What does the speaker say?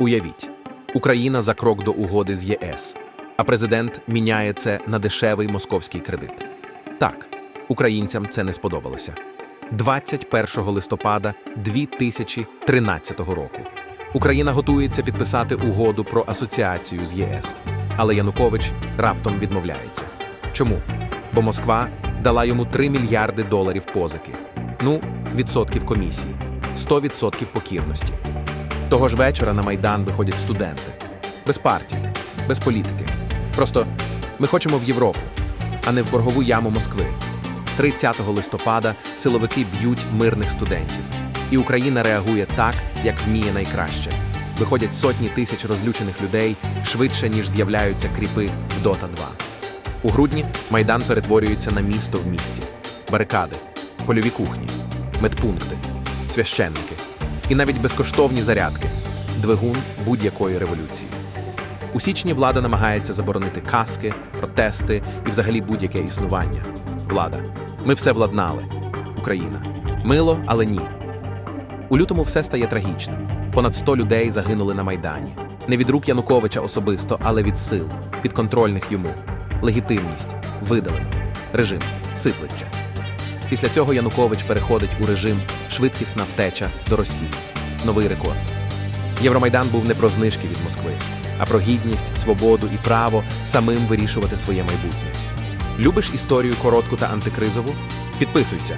Уявіть, Україна за крок до угоди з ЄС, а президент міняє це на дешевий московський кредит. Так, українцям це не сподобалося. 21 листопада 2013 року Україна готується підписати угоду про асоціацію з ЄС, але Янукович раптом відмовляється. Чому? Бо Москва дала йому 3 мільярди доларів позики. Ну, відсотків комісії, 100% покірності. Того ж вечора на Майдан виходять студенти. Без партій, без політики. Просто ми хочемо в Європу, а не в боргову яму Москви. 30 листопада силовики б'ють мирних студентів. І Україна реагує так, як вміє найкраще. Виходять сотні тисяч розлючених людей швидше, ніж з'являються кріпи в Дота 2. У грудні Майдан перетворюється на місто в місті, барикади, польові кухні, медпункти, священники і навіть безкоштовні зарядки двигун будь-якої революції. У січні влада намагається заборонити каски, протести і взагалі будь-яке існування. Влада. Ми все владнали. Україна. Мило, але ні. У лютому все стає трагічним. Понад 100 людей загинули на Майдані. Не від рук Януковича особисто, але від сил, підконтрольних йому. Легітимність видалено. Режим сиплеться. Після цього Янукович переходить у режим швидкісна втеча до Росії. Новий рекорд. Євромайдан був не про знижки від Москви, а про гідність, свободу і право самим вирішувати своє майбутнє. Любиш історію коротку та антикризову? Підписуйся.